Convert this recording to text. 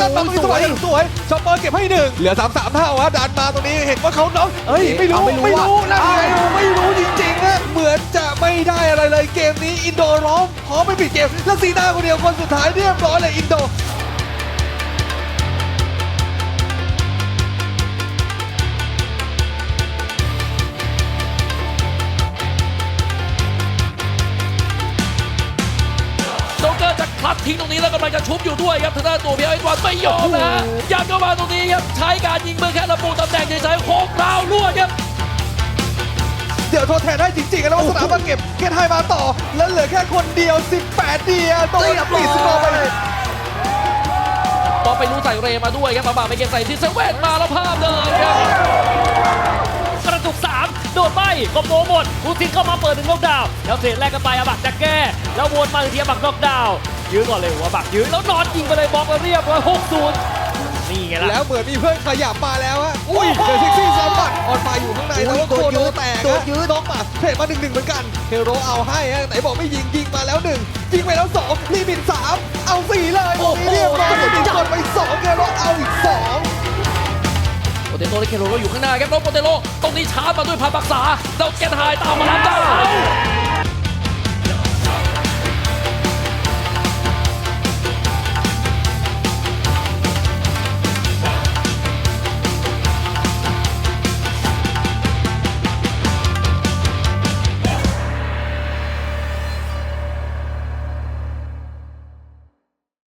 ยัดมาตรงนี้สวยสวยชอปเปอร์เก็บให้หนึ่งเหลือสามสามเท่าฮะดันมาตรงนี้เห็นว่าเขาน็อกเฮ้ยไม่รู้เอาไม่ไม่รู้รู้อะนั่นไงไม่รู้จริงๆอะเหมือนจะไม่ได้อะไรเลยเกมนี้อินโดร้องพร้อมไม่ปิดเกมแล้วซีน่าคนเดียวคนสุดท้ายเรียบร้อยเลยอินโด อร์จะคลัดทิ้งตรงนี้แล้วกำลังจะชุบอยู่ด้วยครับทางด้านตัวเพียวไอ้วันไม่ยอมนะฮะยัดเข้ามาตรงนี้ครับใช้การยิงเมืองแค่ระบุตำแหน่งเฉยๆโคกราวลวดครับเดี๋ยวโทษแทนได้จริงๆแล้ววัสนามาเก็บเกตไฮมาต่อ แล้วเหลือแค่คนเดียว 18 เดียวโดนปีสกอร์ไปบอลไปรู้ใส่เรมาด้วยครับมาบาไปเก็บใส่ที่เซเว่นมาแล้วภาพเลยครับกระจุก 3โดดไปก็โปรหมดผู้ทินเข้ามาเปิดถึงน็อกดาวน์แล้วเทรดแรกกันไปอาบักจะแก้ แล้ววนมาอีกทีอาบักน็อกดาวน์ยื้อก่อนเลยหัวบักยื้อแล้วนอนยิงไปเลยบล็อกแล้วเรียบร้อย6 0นี่ไงล่ะ แล้วเหมือนมีเพื่อนขยับมาแล้วฮะอุ้ยเจอซิกซี่สามบัตออนไฟอยู่ข้างในแต่ว่าโคโดแตกโดนยืดน้องมาเทรดมาหนึ่งหนึ่งเหมือนกัน เฮโรเอาให้ฮะไหนบอกไม่ยิงยิงมาแล้วหนึ่งยิงไปแล้วสองลีมินสาม และเคโรก็อยู่ข้างหน้าครับโรโปเตโต้ตรงนี้ชาร์จมาด้วยพาปักษาแล้วแกนไฮตามมารับได้